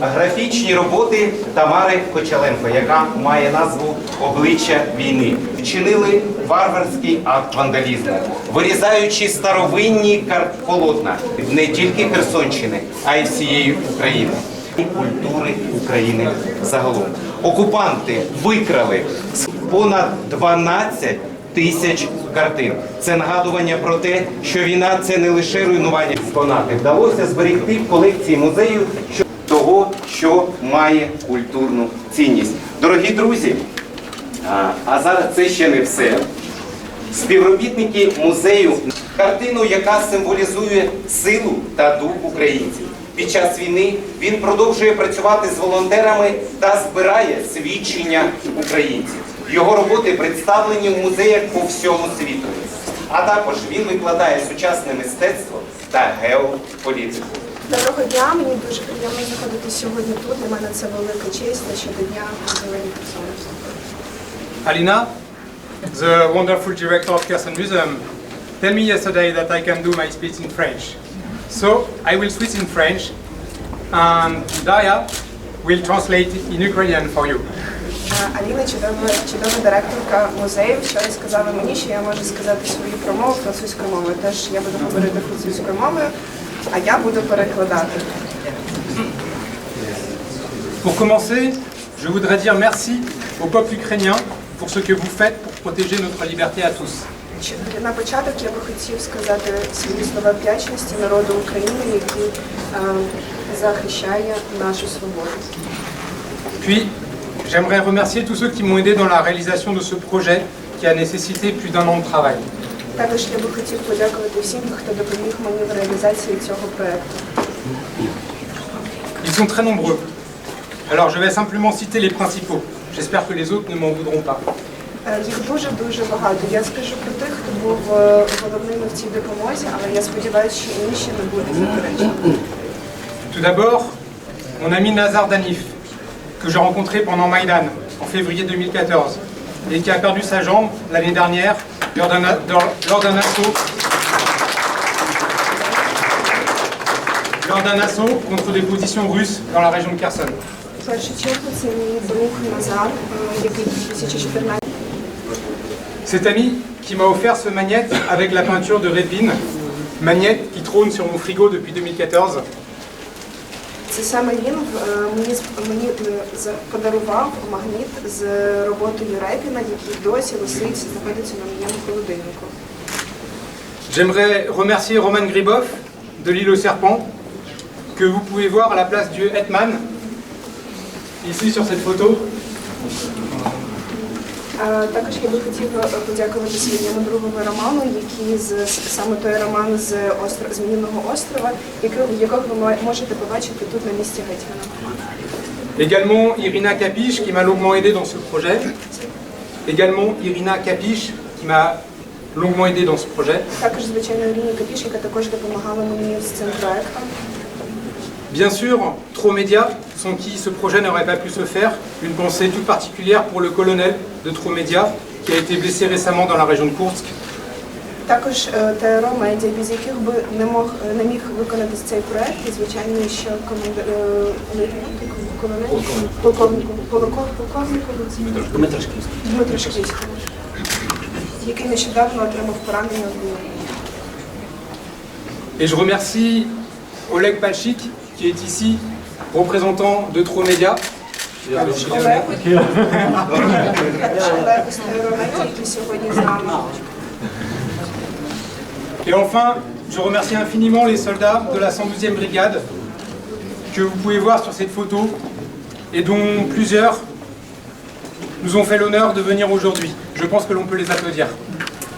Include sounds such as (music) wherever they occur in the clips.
графічні роботи Тамари Кочаленко, яка має назву Обличчя війни. Вчинили варварський акт вандалізму, вирізаючи старовинні полотна не тільки Херсонщини, а й всієї України і культури України загалом. Окупанти викрали понад 12 тисяч картин. Це нагадування про те, що війна це не лише руйнування експонати. Вдалося зберегти колекції музею що- того, що має культурну цінність. Дорогі друзі, а, зараз це ще не все. Співробітники музею картину, яка символізує силу та дух українців. Під час війни він продовжує працювати з волонтерами та збирає свідчення українців. Його роботи представлені в музеях по всьому світу. А також він викладає сучасне мистецтво та геополітику. Доброго дня, мені дуже приємно знаходитися сьогодні тут. Для мене це велика честь та щодня розвивання персони. Alina, the wonderful director of Kherson Museum, tell me yesterday that I can do my speech in French. So I will switch in French and Daria will translate it in Ukrainian for you. Е, Аліна, чудова, чудова директорка музею, вчора сказала мені, що я можу сказати свою промову французькою мовою. Тож я буду говорити французькою мовою, а я буду перекладати. Pour commencer, je voudrais dire merci au peuple ukrainien pour ce que vous faites pour protéger notre liberté à tous. Чи- На початок я би хотів сказати свої слова вдячності народу України, який е, захищає нашу свободу. Puis, j'aimerais remercier tous ceux qui m'ont aidé dans la réalisation de ce projet qui a nécessité plus d'un an de travail. Також я би хотів подякувати всім, хто допоміг мені в реалізації цього проекту. Ils sont très nombreux. Alors je vais simplement citer les principaux. J'espère que les autres ne m'en voudront pas. Е, Їх дуже дуже багато. Я скажу про тих, хто був е, головними в цій допомозі, але я сподіваюся, що інші не будуть заперечені. Tout d'abord, mon ami Nazar Danif, que j'ai rencontré pendant Maïdan en février 2014 et qui a perdu sa jambe l'année dernière lors d'un assaut lors d'un assaut contre des positions russes dans la région de Kherson. Cet ami qui m'a offert ce magnète avec la peinture de Répine, magnète qui trône sur mon frigo depuis 2014, Це саме він е, мені з- мені е, за- подарував магніт з роботою Репіна, який досі висить, знаходиться на моєму холодильнику. J'aimerais remercier Roman Gribov de l'île aux serpents, que vous pouvez voir à la place du Hetman, ici sur cette photo. Також я би хотів е, подякувати своєму другові Роману, який з саме той роман з острова з Мінного острова, якого ви можете побачити тут на місці Гетьмана. Également Irina Capiche qui m'a longuement aidé dans ce projet. Également Irina Capiche qui m'a longuement aidé dans ce projet. Також, звичайно, Ірина Капіш, яка також допомагала мені з цим проектом. Bien sûr, Trop Média, sans qui ce projet n'aurait pas pu se faire. Une pensée toute particulière pour le colonel de Trop Média qui a été blessé récemment dans la région de Koursk. Також е, ТРО медіа, без яких би не мог не міг виконатись цей проект, і звичайно, що команда е, колонель, полковнику, полковнику, полковнику Дмитро Шкільському, який нещодавно отримав поранення в війні. Et je remercie Oleg Palchik qui est ici représentant de Tromédia. Et enfin, je remercie infiniment les soldats de la 112e brigade que vous pouvez voir sur cette photo et dont plusieurs nous ont fait l'honneur de venir aujourd'hui. Je pense que l'on peut les applaudir.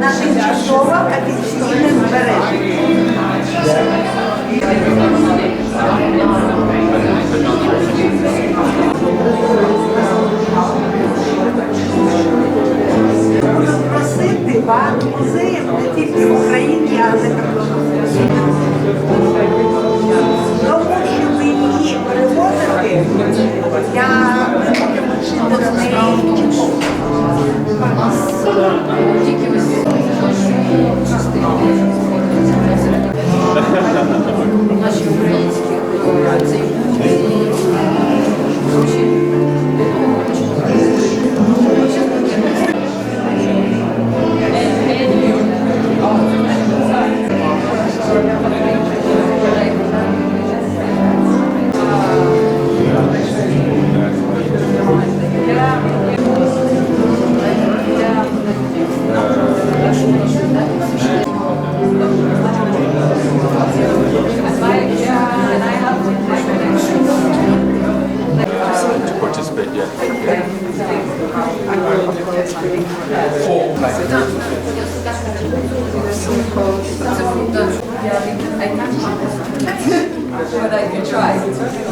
Наша часова капітаційне збереження. (laughs) but I can try.